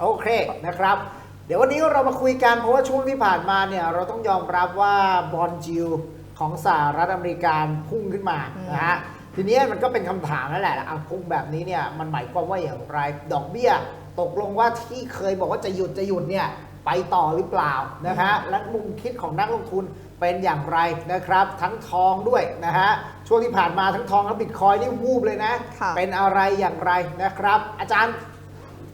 โอเคนะครับ เดี๋ยววันนี้เรามาคุยกันเพราะว่าช่วงที่ผ่านมาเนี่ยเราต้องยอมรับว่าบอลจิวของสหรัฐอเมริกาพุ่งขึ้นมาอืมนะฮะทีนี้มันก็เป็นคำถามนั่นแหละอะพุ่งแบบนี้เนี่ยมันหมายความว่าอย่างไรดอกเบี้ย ตกลงว่าที่เคยบอกว่าจะหยุดจะหยุดเนี่ยไปต่อหรือเปล่านะฮะและมุมคิดของนักลงทุนเป็นอย่างไรนะครับ ทั้งทองด้วยนะฮะช่วงที่ผ่านมาทั้งทองทั้งบิตคอยนี่วูบเลยนะค่ะเป็นอะไรอย่างไรนะครับ อาจารย์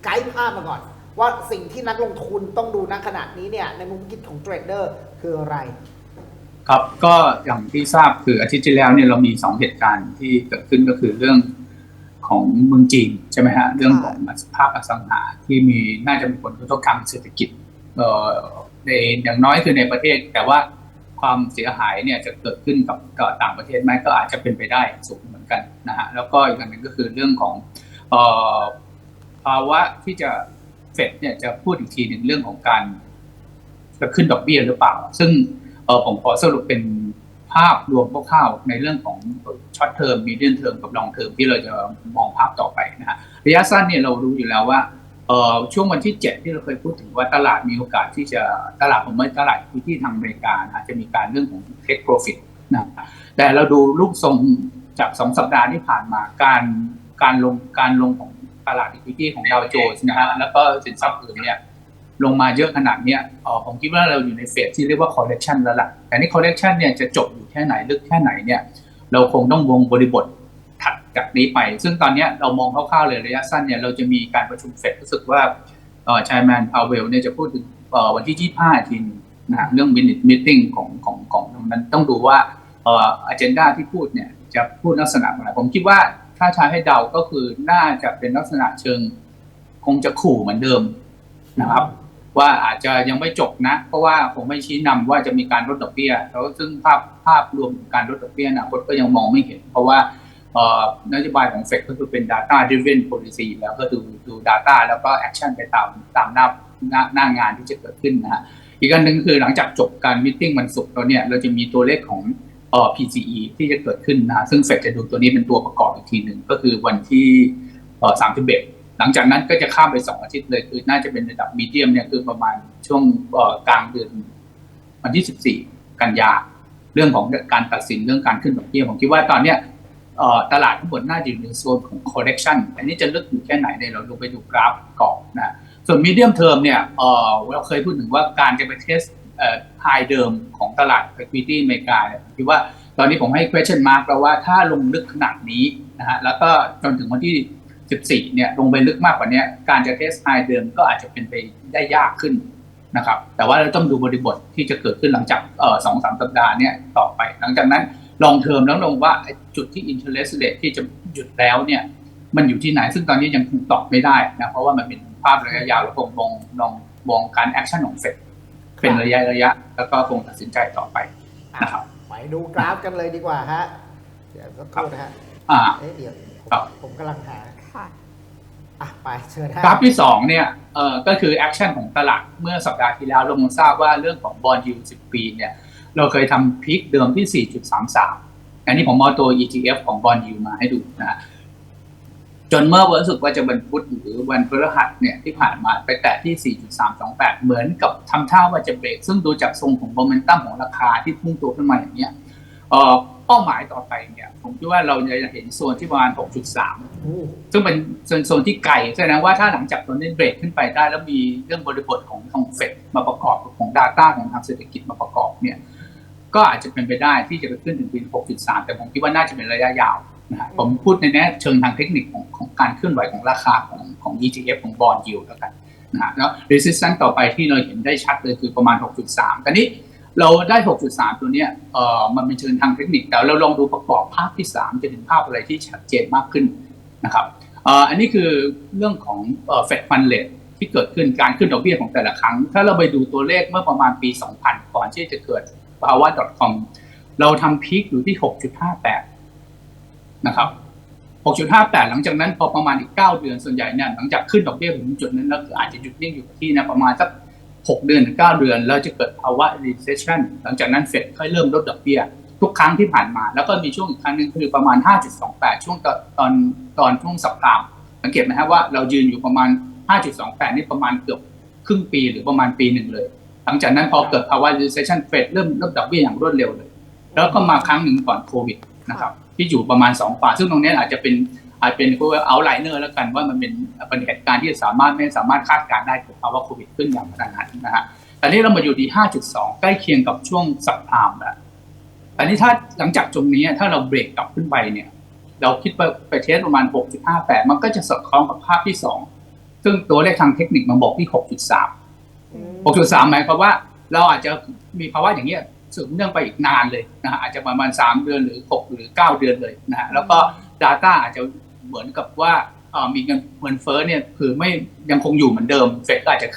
ไกด์ภาพมาก่อน ว่าสิ่งที่นักลงทุนต้องดูณขณะนี้เนี่ยในมุมคิดของเทรดเดอร์คืออะไร ครับก็อย่างที่ทราบคืออาทิตย์ที่แล้วเนี่ยเรามีสองเหตุการณ์ที่เกิดขึ้นก็คือเรื่องของเมืองจีนใช่ไหมฮะเรื่องของภาพอสังหาที่มีน่าจะมีผลกระทบทางเศรษฐกิจเอ่อในอย่างน้อยคือในประเทศ แต่ว่าความเสียหายเนี่ยจะเกิดขึ้นกับกับต่างประเทศไหมก็อาจจะเป็นไปได้สูงเหมือนกันนะฮะแล้วก็อีกอันหนึ่งก็คือเรื่องของเอ่อภาวะที่จะ เฟดเนี่ยจะพูดอีกทีหนึ่งเรื่องของการจะขึ้นดอกเบี้ยหรือเปล่า ซึ่งเออผมขอสรุปเป็นภาพรวมคร่าวๆในเรื่องของช็อตเทอมมีเดียนเทอมกับลองเทอมที่เราจะมองภาพต่อไปนะฮะระยะสั้นเนี่ยเรารู้อยู่แล้วว่าเออช่วงวันที่ 7 ที่เราเคยพูดถึงว่าตลาดมีโอกาสที่จะตลาดผมว่ตลาดที่ทางอเมริกาอาจจะมีการเรื่องของ take profit นะแต่เราดูรูปทรงจากสองสัปดาห์ที่ผ่านมาการการลงการลงของ ตลาด equity ของดาวโจนส์นะฮะแล้วก็สินทรัพย์อื่นเนี่ยลงมาเยอะขนาดเนี้ยผมคิดว่าเราอยู่ในเฟสที่เรียกว่า correction แล้วล่ะแต่นี่ correction เนี่ยจะจบอยู่แค่ไหนลึกแค่ไหนเนี่ยเราคงต้องวงบริบทถัดจากนี้ไป ซึ่งตอนนี้เรามองคร่าวๆเลยระยะสั้นเนี่ยเราจะมีการประชุมเฟดรู้สึกว่าชายแมนพาวเวลเนี่ยจะพูดถึงวันที่ 25 ทีนนะเรื่อง minute meeting ของของของนั้นต้องดูว่าอ่อ agenda ที่พูดเนี่ยจะพูดลักษณะอะไรผมคิดว่า ถ้าใช้ให้เดาก็คือน่าจะเป็นลักษณะเชิง คงจะขู่เหมือนเดิมนะครับ ว่าอาจจะยังไม่จบนะ เพราะว่าผมไม่ชี้นำว่าจะมีการลดดอกเบี้ยแล้วซึ่งภาพภาพรวมของการลดดอกเบี้ยนะคตก็ยังมองไม่เห็น เพราะว่านโยบายของเฟดก็คือเป็น data driven policy แล้วก็ดูดู data แล้วก็ action ไปตามตามหน้าหน้าหน้างานที่จะเกิดขึ้นนะฮะอีกอันหนึ่งคือหลังจากจบการมิ팅วันศุกร์แล้วเนี่ยเราจะมีตัวเลขของ เอ่อ PCE ที่จะเกิดขึ้นนะซึ่งเฟดจะดูตัวนี้เป็นตัวประกอบอีกทีหนึ่งก็คือวันที่เอ่อ31หลังจากนั้นก็จะข้ามไปสองอาทิตย์เลยคือน่าจะเป็นระดับมีเดียมเนี่ยคือประมาณช่วงเอ่อกลางเดือนวันที่14กันยาเรื่องของการตัดสินเรื่องการขึ้นดอกเบี้ยผมคิดว่าตอนเนี้ยเอ่อตลาดทั้งหมดน่าจะอยู่ในโซนของ correction อันนี้จะลึกอยู่แค่ไหนเนี่ยเราลงไปดูกราฟก่อนนะ ส่วน medium term เนี่ยเอ่อเราเคยพูดถึงว่าการจะไปเทส เอ่อ high เดิมของตลาด equity อเมริกาคิดว่าตอนนี้ผมให้ question mark แล้วว่าถ้าลงลึกขนาดนี้นะฮะแล้วก็จนถึงวันที่ 14 เนี่ยลงไปลึกมากกว่านี้การจะเทสไฮเดิมก็อาจจะเป็นไปได้ยากขึ้นนะครับ แต่ว่าเราต้องดูบริบทที่จะเกิดขึ้นหลังจากสองสามสัปดาห์เนี่ยต่อไป หลังจากนั้นลองเทอมแล้วลงว่าจุดที่ interest rate ที่จะหยุดแล้วเนี่ยมันอยู่ที่ไหน ซึ่งตอนนี้ยังคงตอบไม่ได้นะเพราะว่ามันเป็นภาพระยะยาวแล้วคงมองมองมองการแอคชั่นของเฟด เป็นระยะระยะ แล้วก็คงตัดสินใจต่อไปนะครับไปดูกราฟกันเลยดีกว่าฮะเดี๋ยวสักครู่นะฮะอ่าเอ๊ะเดี๋ยวผมครับผมกำลังหาค่ะอะไปเชิญฮะกราฟที่สองเนี่ยเอ่อก็คือแอคชั่นของตลาดเมื่อสัปดาห์ที่แล้วเราคงทราบว่าเรื่องของบอลยู10ปีเนี่ยเราเคยทำพีคเดิมที่ 4.33 อันนี้ผมเอาตัว ETF ของบอลยูมาให้ดูนะฮะ จนเมื่อวันรู้สึกว่าจะวันพุธหรือวันพฤหัสเนี่ยที่ผ่านมาไปแตะที่ 4.328 เหมือนกับทำท่าว่าจะเบรก ซึ่งดูจากทรงของโมเมนตัมของราคาที่พุ่งตัวขึ้นมาอย่างเนี้ยเป้าหมายต่อไปเนี่ยผมคิดว่าเราจะเห็นโซนที่ประมาณ 6.3 ซึ่งเป็นโซนโซนที่ไกลแสดงว่าถ้าหลังจากตัวนี้เบรกขึ้นไปได้ แล้วมีเรื่องบริบทของของเฟดมาประกอบของ Data ของทางเศรษฐกิจมาประกอบเนี่ยก็อาจจะเป็นไปได้ที่จะไปขึ้นถึงปี 6.3 แต่ผมคิดว่าน่าจะเป็นระยะยาว นะผมพูดในแง่เชิงทางเทคนิคของของการเคลื่อนไหวของราคาของของ ETF ของบอลยิวแล้วกันนะฮะแล้ว resistance ต่อไปที่เราเห็นได้ชัดเลยคือประมาณ 6.3แต่นี้เราได้ 6.3 ตัวเนี้ยเอ่อมันเป็นเชิงทางเทคนิคแต่เราลองดูประกอบภาพที่ 3 จะเห็นภาพอะไรที่ชัดเจนมากขึ้นนะครับเอ่ออันนี้คือเรื่องของเฟดฟันเลทที่เกิดขึ้นการขึ้นดอกเบี้ยของแต่ละครั้ง ถ้าเราไปดูตัวเลขเมื่อประมาณปี 2000 ก่อนที่จะเกิดภาวะ .com เราทำพีคอยู่ที่ 6.58 นะครับ 6.58 หลังจากนั้นพอประมาณอีก 9 เดือนส่วนใหญ่เนี่ยหลังจากขึ้นดอกเบี้ยถึงจุดนั้นแล้วคืออาจจะหยุดนิ่งอยู่กับที่นะประมาณสัก 6 เดือนถึง9เดือน แล้วจะเกิดภาวะ recession หลังจากนั้นเฟดค่อยเริ่มลดดอกเบี้ยทุกครั้งที่ผ่านมา แล้วก็มีช่วงอีกครั้งหนึ่งคือประมาณ 5.28 ช่วงตอนตอนตอนช่วงสัปดาห์สังเกตไหมครับว่าเรายืนอยู่ประมาณ 5.28 นี่ประมาณเกือบครึ่งปีหรือประมาณปีหนึ่งเลย หลังจากนั้นพอเกิดภาวะ recession เฟดเริ่มลดดอกเบี้ยอย่างรวดเร็วเลย แล้วก็มาครั้งหนึ่งก่อนโควิด นะครับที่อยู่ประมาณ2กว่าซึ่งตรงนี้อาจจะเป็นอาจเป็นพวกเอาไลเนอร์แล้วกันว่ามันเป็นเป็นเหตุการณ์ที่สามารถไม่สามารถคาดการณ์ได้เกิดภาวะโควิดขึ้นอย่างขนาดนั้นนะฮะแต่นี่เรามาอยู่ที่ 5.2 ใกล้เคียงกับช่วงสัปดาห์แล้วแต่นี่ถ้าหลังจากตรงนี้ถ้าเราเบรกกลับขึ้นไปเนี่ย เราคิดว่าไปเทสประมาณ 6.58 มันก็จะสอดคล้องกับภาพที่ 2 ซึ่งตัวเลขทางเทคนิคมันบอกที่ 6.3 6.3 หมายความว่าเราอาจจะมีภาวะอย่างเงี้ย สืบเนื่องไปอีกนานเลยนะฮะอาจจะประมาณ 3 เดือนหรือ 6 หรือ 9 เดือนเลยนะฮะแล้วก็ Data อาจจะเหมือนกับว่ามีเงินเงินเฟ้อเนี่ยคือไม่ยังคงอยู่เหมือนเดิมเฟดก็อาจจะ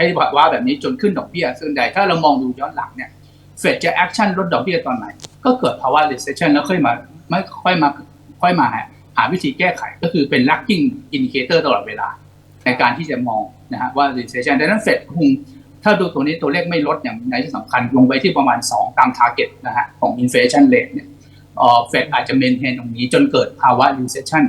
ให้ภาวะแบบนี้จนขึ้นดอกเบี้ยส่วนใหญ่ถ้าเรามองดูย้อนหลังเนี่ยเฟดจะแอคชั่นลดดอกเบี้ยตอนไหน ก็เกิดภาวะ recession แล้วค่อยมาไม่ค่อยมาค่อยมาหาหาวิธีแก้ไขก็คือเป็น lagging indicator ตลอดเวลา ในการที่จะมองนะฮะว่า recession ดังนั้นเฟดคง ถ้าดูตัวนี้ตัวเลขไม่ลดอย่างในที่สำคัญลงไปที่ประมาณ 2 ตาม target นะฮะของ inflation rate เนี่ยเอ่อเฟดอาจจะ maintain ตรงนี้จนเกิดภาวะ recession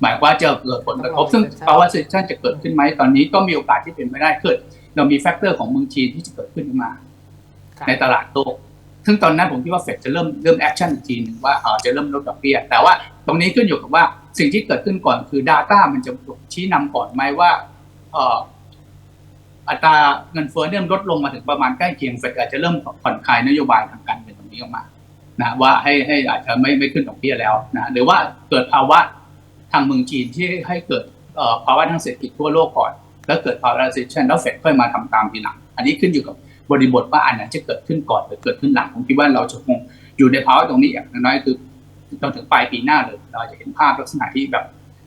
หมายว่าจะเกิดผลกระทบซึ่งภาวะ recession จะเกิดขึ้นไหมตอนนี้ก็มีโอกาสที่เป็นไม่ได้เกิด เรามีแฟกเตอร์ของเมืองจีนที่จะเกิดขึ้นมาครับในตลาดโลกซึ่งตอนนั้นผมคิดว่าเฟดจะเริ่มเริ่มแอคชั่นอีกทีหนึงว่าเออจะเริ่มลดดอกเบี้ยแต่ว่าตรงนี้ขึ้นอยู่กับว่าสิ่งที่เกิดขึ้นก่อนคือ Data มันจะชี้นำก่อนไหมว่าเอ่อ อัตราเงินเฟ้อเนี่ยลดลงมาถึงประมาณใกล้เคียงเฟดอาจจะเริ่มผ่อนคลายนโยบายทางการเงินตรงนี้ออกมานะว่าให้ให้อาจจะไม่ไม่ขึ้นดอกเบี้ยแล้วนะหรือว่าเกิดภาวะทางเมืองจีนที่ให้เกิดภาวะทางเศรษฐกิจทั่วโลกก่อน แล้วเกิดภาวะ recession แล้วเฟดค่อยมาทำตามทีหลัง อันนี้ขึ้นอยู่กับบริบทว่าอันไหนจะเกิดขึ้นก่อนหรือเกิดขึ้นหลังผมคิดว่าเราจะคงอยู่ในภาวะตรงนี้อย่างน้อยคือจนถึงปลายปีหน้าเลยเราจะเห็นภาพลักษณะที่แบบ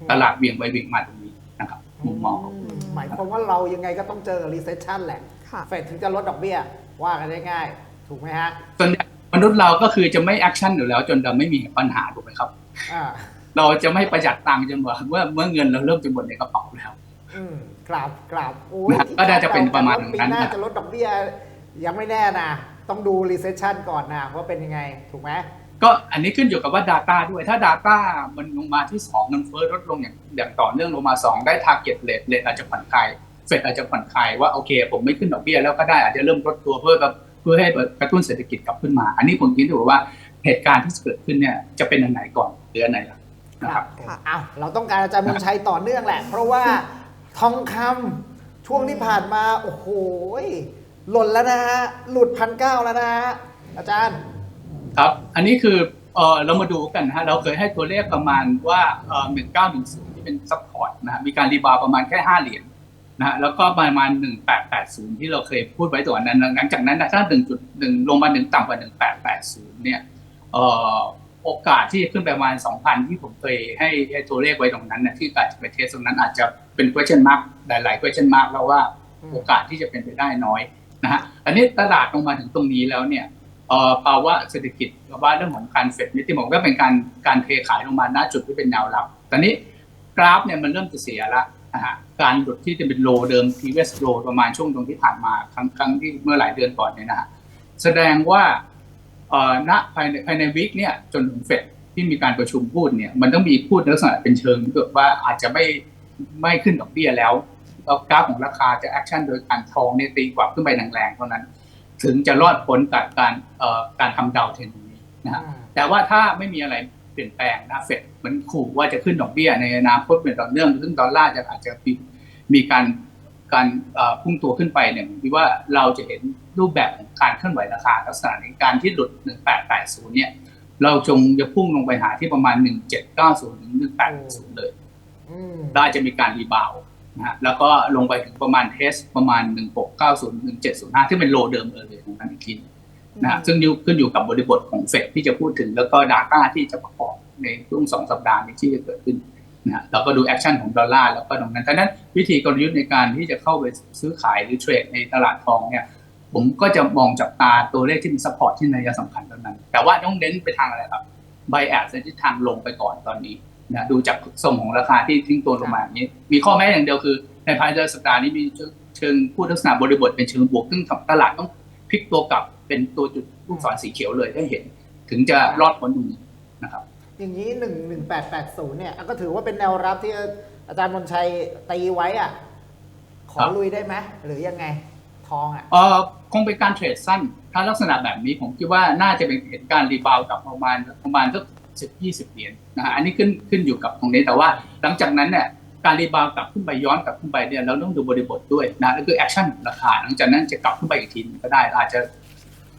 ตลาดเบี่ยงไปเบี่ยงมาตรงนี้นะครับมุมมองของ หมายความว่าเรายังไงก็ต้องเจอกับ recession แหละ ค่ะ เฟดถึงจะลดดอกเบี้ย ว่ากันได้ง่าย ถูกไหมฮะ ส่วนใหญ่มนุษย์เราก็คือจะไม่แอคชั่นอยู่แล้ว จนเราไม่มีปัญหาถูกไหมครับ อ่า เราจะไม่ประหยัดตังค์จนว่าเมื่อเมื่อเงินเราเริ่มจะหมดในกระเป๋าแล้ว อืมกราบกราบโอ้ยนะก็น่าจะเป็นประมาณปีนั้นหน้านะ จะลดดอกเบี้ย ยังไม่แน่นะ ต้องดู recession ก่อนนะว่าเป็นยังไง ถูกไหม ก็อันนี้ขึ้นอยู่กับว่า Data ด้วย ถ้า Data มันลงมาที่2เงินเฟ้อลดลงอย่างอย่างต่อเนื่องลงมา 2 ได้ Target Rate Rate อาจจะผ่อนคลายเฟดอาจจะผ่อนคลายว่าโอเค ผมไม่ขึ้นดอกเบี้ยแล้วก็ได้อาจจะเริ่มลดตัวเพื่อเพื่อให้กระตุ้นเศรษฐกิจกลับขึ้นมา อันนี้ผมคิดว่าเหตุการณ์ที่เกิดขึ้นเนี่ยจะเป็นอันไหนก่อนหรืออันไหนหลังนะครับอ้าวเราต้องการอาจารย์มนชัยต่อเนื่องแหละ เพราะว่าทองคำช่วงที่ผ่านมาโอ้โหหล่นแล้วนะฮะหลุดพันเก้าแล้วนะฮะอาจารย์ ครับ อันนี้คือเออเรามาดูกันนะฮะเราเคยให้ตัวเลขประมาณว่าเออหนึ่งเก้าหนึ่งศูนย์ที่เป็นซัพพอร์ตนะฮะมีการรีบาวประมาณแค่ห้าเหรียญนะฮะแล้วก็ประมาณหนึ่งแปดแปดศูนย์ที่เราเคยพูดไว้ตัวนั้นหลังจากนั้นนะถ้าหนึ่งจุดหนึ่งลงมาหนึ่งต่ำกว่าหนึ่งแปดแปดศูนย์เนี่ยเออโอกาสที่จะขึ้นไปประมาณ2,000ที่ผมเคยให้ให้ตัวเลขไว้ตรงนั้นนะที่อาจจะไปเทสตรงนั้นอาจจะเป็น question mark หลาย ๆ question mark แล้วว่าโอกาสที่จะเป็นไปได้น้อยนะฮะอันนี้ตลาดลงมาถึงตรงนี้แล้วเนี่ย ภาวะเศรษฐกิจภาวะเรื่องของการเฟดนี่ที่บอกว่าเป็นการการเทขายลงมาณจุดที่เป็นแนวรับ ตอนนี้กราฟเนี่ยมันเริ่มจะเสียละนะฮะการหลุดที่จะเป็นโลเดิม previous low ประมาณช่วงตรงที่ผ่านมาครั้งครั้งที่เมื่อหลายเดือนก่อนเนี่ยนะฮะแสดงว่าณภายในภายในวิกเนี่ยจนถึงเฟดที่มีการประชุมพูดเนี่ยมันต้องมีพูดลักษณะเป็นเชิงเกิดว่าอาจจะไม่ไม่ขึ้นดอกเบี้ยแล้วแล้วกราฟของราคาจะแอคชั่นโดยการทองเนี่ยตีกว่าขึ้นไปแรงๆเท่านั้น ถึงจะรอดพ้นจากการเอ่อการทำดาวเทรนตรงนี้นะฮะแต่ว่าถ้าไม่มีอะไรเปลี่ยนแปลงนะเฟดเหมือนขู่ว่าจะขึ้นดอกเบี้ยในอนาคตเป็นต่อเนื่องซึ่งดอลลาร์จะอาจจะมีมีการการเอ่อพุ่งตัวขึ้นไปเนี่ยผมคิดว่าเราจะเห็นรูปแบบของการเคลื่อนไหวราคาลักษณะในการที่หลุด 1880 เนี่ย เราจงจะพุ่งลงไปหาที่ประมาณ 1790 ถึง 1810เลยอืมได้จะมีการรีบาวด์ นะฮะแล้วก็ลงไปถึงประมาณเทสประมาณ 1690ถึง705 ที่เป็นโลเดิมเออเลยของนั้นอีกทีนะฮะซึ่งขึ้นอยู่กับบริบทของเฟดที่จะพูดถึงแล้วก็ Data ที่จะประกอบในช่วงสองสัปดาห์นี้ที่จะเกิดขึ้นนะฮะแล้วก็ดูแอคชั่นของดอลลาร์แล้วก็ตรงนั้นดังนั้นวิธีกลยุทธ์ในการที่จะเข้าไปซื้อขายหรือเทรดในตลาดทองเนี่ยผมก็จะมองจับตาตัวเลขที่มีซัพพอร์ตที่ในระยะสำคัญตรงนั้น แต่ว่าต้องเน้นไปทางอะไรครับไบแอดในทิศทางลงไปก่อนตอนนี้ นะดูจากทรงของราคาที่ทิ้งตัวลงมาอย่างนี้ มีข้อแม้อย่างเดียวคือ ในภายในสัปดาห์นี้มีเชิงพูดลักษณะบริบทเป็นเชิงบวกซึ่งตลาดต้องพลิกตัวกลับเป็นตัวจุดลูกศรสีเขียวเลยให้เห็น ถึงจะรอดพ้นตรงนี้นะครับ อย่างนี้หนึ่งหนึ่งแปดแปดศูนย์เนี่ยก็ถือว่าเป็นแนวรับที่อาจารย์มนชัยตีไว้อะขอลุยได้ไหมหรือยังไงทองอะเออคงเป็นการเทรดสั้น ถ้าลักษณะแบบนี้ผมคิดว่าน่าจะเป็นเห็นการรีบาวด์กลับประมาณประมาณสัก สิบยี่สิบเหรียญนะฮะอันนี้ขึ้นขึ้นอยู่กับตรงนี้แต่ว่าหลังจากนั้นเนี่ยการรีบาวด์กลับขึ้นไปย้อนกลับขึ้นไปเนี่ยเราต้องดูบริบทด้วยนะก็คือแอคชั่นราคาหลังจากนั้นจะกลับขึ้นไปอีกทีหนึ่งก็ได้อาจจะ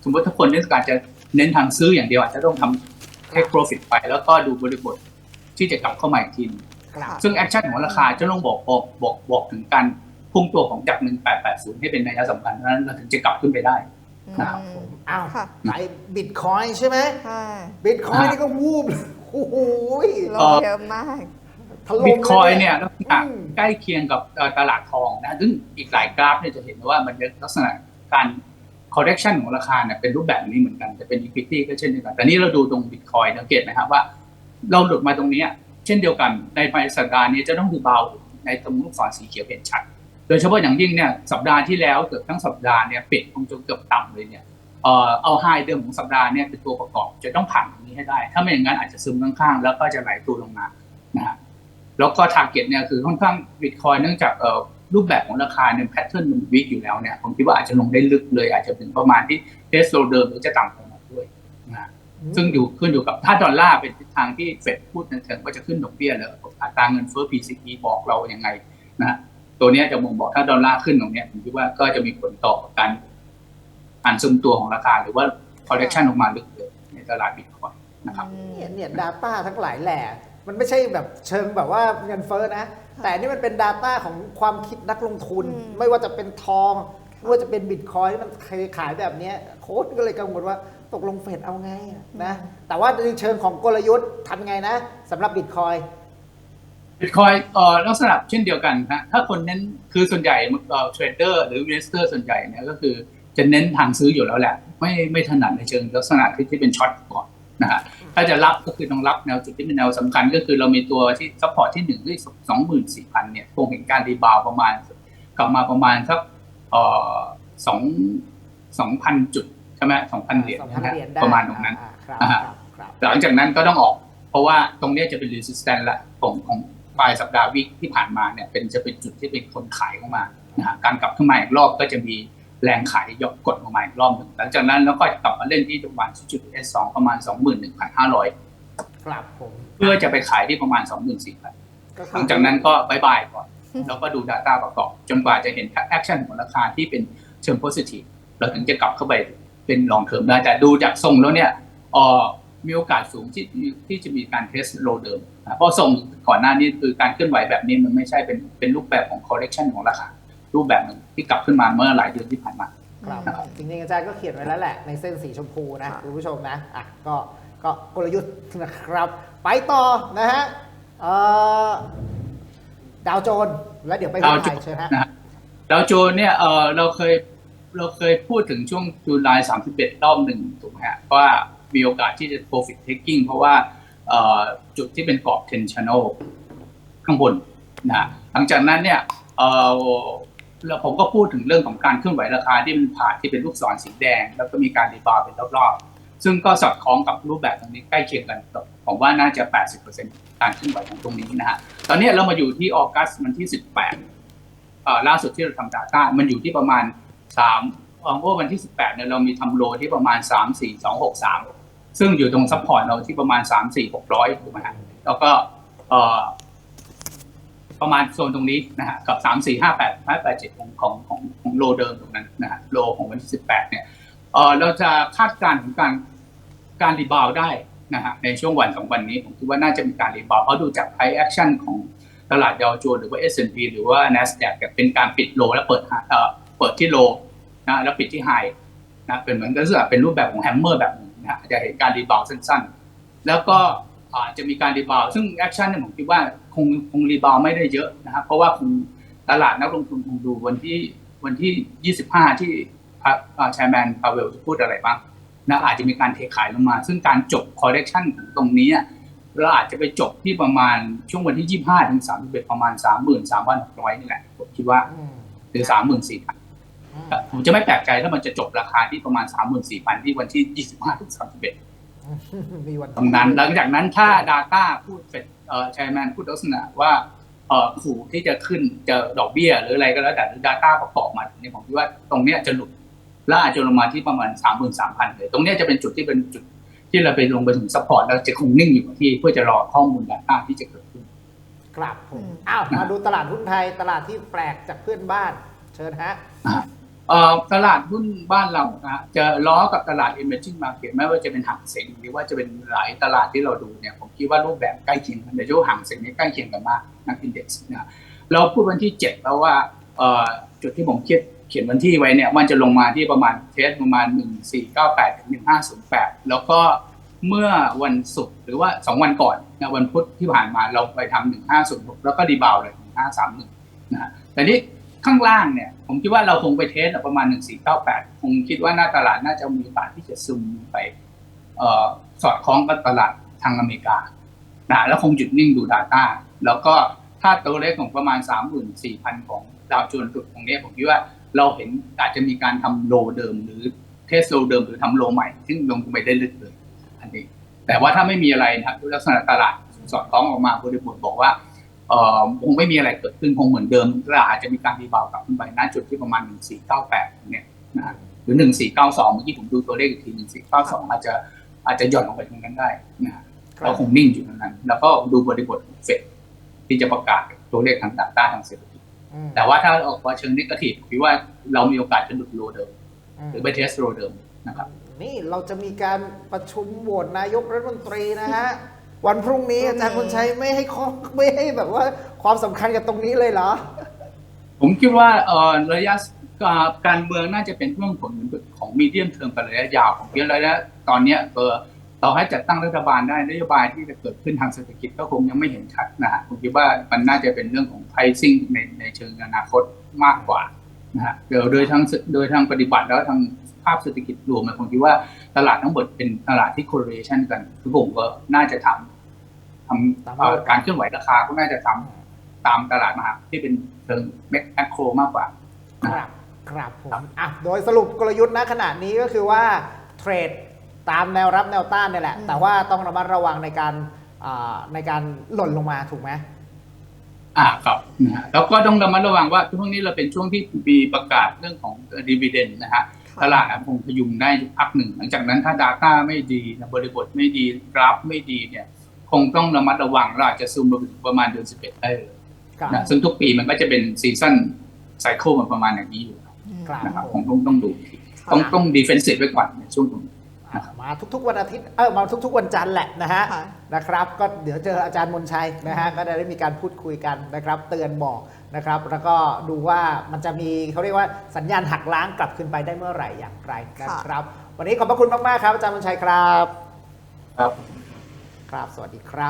สมมติถ้าคนต้องการจะเน้นทางซื้ออย่างเดียวอาจจะต้องทำ take profit ไป แล้วก็ดูบริบทที่จะกลับเข้ามาอีกทีหนึ่งครับซึ่งแอคชั่นของราคาจะต้องบอกบอกบอกบอกถึงการพุ่งตัวของจาก 1880 ให้เป็นนัยสำคัญเพราะฉะนั้นเราถึงจะกลับขึ้นไปได้นะ ครับผมอ้าวค่ะไปบิตคอยใช่ไหมใช่บิตคอยนี่ก็วูบเลยโอ้โหลงเยอะมากถล่มบิตคอยลเนี่ยลักษณะอืมใกล้เคียงกับเอ่อตลาดทองนะซึ่งอีกหลายกราฟเนี่ยจะเห็นว่ามันจะลักษณะการ correction ของราคาเนี่ยเป็นรูปแบบนี้เหมือนกัน จะเป็น equity ก็เช่นเดียวกัน แต่นี่เราดูตรงบิตคอยสังเกตไหมครับว่า เราหลุดมาตรงเนี้ยเช่นเดียวกันในปลายสัปดาห์นี้จะต้องดูเบาในตรงลูกศรสีเขียวเห็นชัด โดยเฉพาะอย่างยิ่งเนี่ยสัปดาห์ที่แล้วเกือบทั้งสัปดาห์เนี่ยปิดคงจนเกือบต่ำเลยเนี่ยเอ่อเอาไฮเดิมของสัปดาห์เนี่ยเป็นตัวประกอบจะต้องผ่านตรงนี้ให้ได้ ถ้าไม่อย่างนั้นอาจจะซึมข้างๆ แล้วก็จะไหลตัวลงมานะฮะแล้วก็ t a r g e t เนี่ยคือค่อนข้างบิตคอยเนื่องจากเอ่อรูปแบบของราคาเนี่ยแพทเทิร์นมันวิกอยู่แล้วเนี่ยผมคิดว่าอาจจะลงได้ลึกเลย อาจจะถึงประมาณที่เทสโลเดิมหรือจะต่ำลงมาด้วยนะฮะซึ่งอยู่ขึ้นอยู่กับถ้าดอลลาร์เป็นทิศทางที่เฟดพูดในเชิงว่าจะขึ้นดอกเบี้ยแล้วอัตราเงินเฟ้อ PCE บอกเรายังไงนะ ตัวเนี้ยจะบ่งบอกถ้าดอลลาร์ขึ้นตรงเนี้ยผมคิดว่าก็จะมีผลต่อการอ่านซึมตัวของราคา หรือว่า correction ออกมาลึกเลยในตลาดบิตคอยนะครับเนี่ยเนี่ย Data ทั้งหลายแหล่มันไม่ใช่แบบเชิงแบบว่าเงินเฟ้อนะ แต่นี่มันเป็น Data ของความคิดนักลงทุนอืมไม่ว่าจะเป็นทอง ไม่ว่าจะเป็นบิตคอยที่มันเคยขายแบบเนี้ยโค้ดก็เลยกังวลว่าตกลงเฟดเอาไงอะนะแต่ว่าในเชิงของกลยุทธ์ทำไงนะสำหรับบิตคอย บิตคอยเอ่อลักษณะเช่นเดียวกันฮะถ้าคนเน้นคือส่วนใหญ่เอ่อเทรดเดอร์หรือ investor ส่วนใหญ่เนี่ยก็คือจะเน้นทางซื้ออยู่แล้วแหละ ไม่ไม่ถนัดในเชิงลักษณะที่ที่เป็นช็อตก่อนนะฮะถ้าจะรับก็คือต้องรับแนวจุดที่เป็นแนวสำคัญก็คือเรามีตัวที่ซัพพอร์ตที่หนึ่งด้วยสองหมื่นสี่พันเนี่ยคงเห็นการรีบาวด์ประมาณ กลับมาประมาณสักเอ่อสองสองพันจุดใช่ไหมสองพันเหรียญสองพันนะฮะเหรียญได้ประมาณตรงนั้นอ่าครับอ่าครับครับหลังจากนั้นก็ต้องออก เพราะว่าตรงเนี้ยจะเป็น resistance ละของของ ปลายสัปดาห์วิกที่ผ่านมาเนี่ยเป็นจะเป็นจุดที่เป็นคนขายเข้ามานะฮะการกลับขึ้นมาอีกรอบก็จะมีแรงขายยกกดออกมาอีกรอบหนึ่งหลังจากนั้นแล้วก็กลับมาเล่นที่ประมาณจุด S2 ประมาณ21,500ครับผมเพื่อจะไปขายที่ประมาณ24,000ก็คืหอลังจากนั้นก็บายบายก่อน แล้วก็ดู Data ประกอบจนกว่าจะเห็นแอคชั่นของราคาที่เป็นเชิง positive เราถึงจะกลับเข้าไปเป็นลองเทอมได้แต่ดูจากทรงแล้วเนี่ยเอ่อมีโอกาสสูงที่ที่จะมีการเทสโลเดิมนะ เพราะทรงก่อนหน้านี้คือการเคลื่อนไหวแบบนี้มันไม่ใช่เป็นเป็นรูปแบบของ correction ของราคารูปแบบหนึ่งที่กลับขึ้นมาเมื่อหลายเดือนที่ผ่านมาครับนะครับจริงๆอาจารย์ก็เขียนไว้แล้วแหละ ในเส้นสีชมพูนะค่ะคุณผู้ชมนะอะก็ก็กลยุทธ์นะครับ ไปต่อนะฮะเอ่อดาวโจนส์แล้วเดี๋ยวไปหุ้นไทยดาวโจนส์เชิญฮะนะฮะดาวโจนส์เนี่ยเออเราเคยเราเคยพูดถึงช่วงจุลาย31รอบหนึ่งถูกไหมฮะว่ามีโอกาสที่จะ profit taking เพราะว่าเอ่อ จุดที่เป็นกรอบ10 channel ข้างบนนะหลังจากนั้นเนี่ยเออแล้วผมก็พูดถึงเรื่องของการเคลื่อนไหวราคาที่มันผ่านที่เป็นลูกศรสีแดง แล้วก็มีการรีบาวด์เป็นรอบๆ ซึ่งก็สอดคล้องกับรูปแบบตรงนี้ใกล้เคียงกันผมว่าน่าจะ 80%การเคลื่อนไหวของตรงนี้นะฮะตอนนี้เรามาอยู่ที่ออกัสวันที่ 18ล่าสุดที่เราทำ Data มันอยู่ที่ประมาณ3เอ่อเมื่อวันที่ 18เนี่ยเรามีทำโลที่ประมาณ 3 4 2 6 3 ซึ่งอยู่ตรงซัพพอร์ตเราที่ประมาณ3 4 600ถูกไหมฮะแล้วก็ประมาณโซนตรงนี้นะฮะกับ3 4 5 8 5 8 7ของของของของโลเดิมตรงนั้นนะฮะโลของวันที่18เนี่ยเออเราจะคาดการณ์ถึงการการรีบาวได้นะฮะในช่วงวันสองวันนี้ผมคิดว่าน่าจะมีการรีบาวเพราะดูจากไพแอคชั่นของตลาดดาวโจนส์หรือว่า S&P หรือว่า NASDAQ เนี่ยเป็นการปิดโลและเปิดเอ่อเปิดที่โลนะแล้วปิดที่ไฮนะเป็นเหมือนกับลักษณะเป็นรูปแบบของแฮมเมอร์แบบนึ นะจะเห็นการรีบาวสั้นๆ แล้วก็อาจจะมีการรีบาวซึ่งแอคชั่นเนี่ยผมคิดว่าคงคงรีบาวไม่ได้เยอะนะครับเพราะว่าคงตลาดนักลงทุนคงดูวันที่วันที่ 25 ที่แชร์แมนพาเวลจะพูดอะไรบ้างนะอาจจะมีการเทขายลงมา ซึ่งการจบ correction ของตรงนี้เราอาจจะไปจบที่ประมาณช่วงวันที่ 25 ถึง 31 ประมาณ 33,600 นี่แหละผมคิดว่าหรือ 34,000 ผมจะไม่แปลกใจถ้ามันจะจบราคาที่ประมาณ 34,000 ที่วันที่ 25ถึง31มีวันตรงนั้น หลังจากนั้นถ้า Data พูดเสร็จเอ่อแชร์แมนพูดลักษณะว่าเอ่อขู่ที่จะขึ้นจะดอกเบี้ย หรืออะไรก็แล้วแต่หรือ Data ประกอบมาเนี่ยผมคิดว่าตรงเนี้ยจะหลุดและอาจจะลงมาที่ประมาณสามหมื่นสามพันเลย ตรงเนี้ยจะเป็นจุดที่เป็นจุดที่เราไปลงไปถึงซัพพอร์ตแล้วจะคงนิ่งอยู่กับที่เพื่อจะรอข้อมูล Data ที่จะเกิดขึ้นครับผมอืมอ้าวมาดูตลาดหุ้นไทยตลาดที่แปลกจากเพื่อนบ้าน เชิญฮะเอ่อ ตลาดหุ้นบ้านเรานะจะล้อกับตลาด emerging market ไม่ว่าจะเป็นหางเสงหรือว่าจะเป็นหลายตลาดที่เราดูเนี่ยผมคิดว่ารูปแบบใกล้เคียงกันแต่โยหางเสงนี่ใกล้เคียงกันมากนักอินเด็กซ์นะเราพูดวันที่ 7 แล้วว่าเอ่อจุดที่ผมเขียนเขียนวันที่ไว้เนี่ยมันจะลงมาที่ประมาณเทสประมาณ 1498ถึง1508 แล้วก็เมื่อวันศุกร์หรือว่า 2 วันก่อนนะวันพุธที่ผ่านมาเราไปทำ1506 แล้วก็รีบาวเลย 1531นะฮะแต่นี่ ข้างล่างเนี่ย ผมคิดว่าเราคงไปเทสประมาณ 1498 คงคิดว่าหน้าตลาดน่าจะมีโอกาสที่จะซึมไปเออสอดคล้องกับตลาดทางอเมริกานะแล้วคงหยุดนิ่งดู Data แล้วก็ถ้าตัวเลขของประมาณ 34,000 ของดาวโจนส์จุดตรงเนี้ยผมคิดว่าเราเห็นอาจจะมีการทำโลเดิมหรือเทสโลเดิมหรือทำโลใหม่ ซึ่งลงไปได้ลึกเลยอันนี้ แต่ว่าถ้าไม่มีอะไรนะครับลักษณะตลาดสอดคล้องออกมาบริบทบอกว่า คงไม่มีอะไรเกิดขึ้นคงเหมือนเดิมและอาจจะมีการรีบาวด์กลับขึ้นไปณจุดที่ประมาณ 1498 เนี่ยนะหรือ 1492 เมื่อกี้ผมดูตัวเลขอีกที 1492 อาจจะอาจจะหย่อนลงไปตรงนั้นได้นะครัเราบคงนิ่งอยู่ตรงนั้น แล้วก็ดูบริบทของเฟดที่จะประกาศตัวเลขทางดาต้าทางเศรษฐกิจอืมแต่ว่าถ้าออกมาเชิงนิเกทีฟคิดว่าเรามีโอกาสจะหลุดโลเดิมอืมหรือไปเทสโลเดิมนะครับนี่เราจะมีการประชุมโหวตนายกรัฐมนตรีนะฮะ วันพรุ่งนี้อาจารย์คนชัยไม่ให้ข้อไม่ให้แบบว่าความสำคัญกับตรงนี้เลยเหรอ ผมคิดว่าเอ่อระยะอ่าการเมืองน่าจะเป็นเรื่องผลของมีเดียมเทอมกับระยะยาวของเพียงระยะตอนเนี้ยเออต่อให้จัดตั้งรัฐบาลได้นโยบายที่จะเกิดขึ้นทางเศรษฐกิจก็คงยังไม่เห็นชัดนะฮะผมคิดว่ามันน่าจะเป็นเรื่องของ pricing ในในเชิงอนาคตมากกว่านะฮะเดี๋ยวโดยทางโดยทางปฏิบัติแล้วทางภาพเศรษฐกิจรวมเนี่ยผมคิดว่าตลาดทั้งหมดเป็นตลาดที่ correlation กันคือผมก็น่าจะทำ ทำเอ่อการเคลื่อนไหวราคาก็น่าจะทำตามตลาดมหาที่เป็นเชิงแมคโครมากกว่าครับครับผมอะโดยสรุปกลยุทธ์ณขณะนี้ก็คือว่าเทรดตามแนวรับแนวต้านเนี่ยแหละอืมแต่ว่าต้องระมัดระวังในการอ่าในการหล่นลงมาถูกไหมอ่าครับนะฮะแล้วก็ต้องระมัดระวังว่าช่วงนี้เราเป็นช่วงที่มีประกาศเรื่องของดีเวเดนนะฮะตลาดอาจคงพยุงได้พักหนึ่ง หลังจากนั้นถ้า Data ไม่ดีนะบริบทไม่ดีกราฟไม่ดีเนี่ย คงต้องระมัดระวังเราอาจจะซูมมาถึงประมาณเดือน11ได้เลยครับนะซึ่งทุกปีมันก็จะเป็นซีซันไซเคิลมันประมาณอย่างนี้อยู่ครับนะครับผคมงต้องต้องดูอีกทีต้องต้องดีเฟนซีฟไว้ก่อนในช่วงตรงนี้อะมาทุกๆวันอาทิตย์เออมาทุกๆวันจันทร์แหละนะฮะค่ะนะครับ ก็เดี๋ยวเจออาจารย์มนชัยนะฮะก็ได้มีการพูดคุยกันนะครับ เตือนบอกนะครับ แล้วก็ดูว่ามันจะมีเขาเรียกว่าสัญญาณหักล้างกลับขึ้นไปได้เมื่อไหร่อย่างไรนะครับ วันนี้ขอบพระคุณมากๆครับอาจารย์มนชัยครับ ครับ ครับ สวัสดีครับ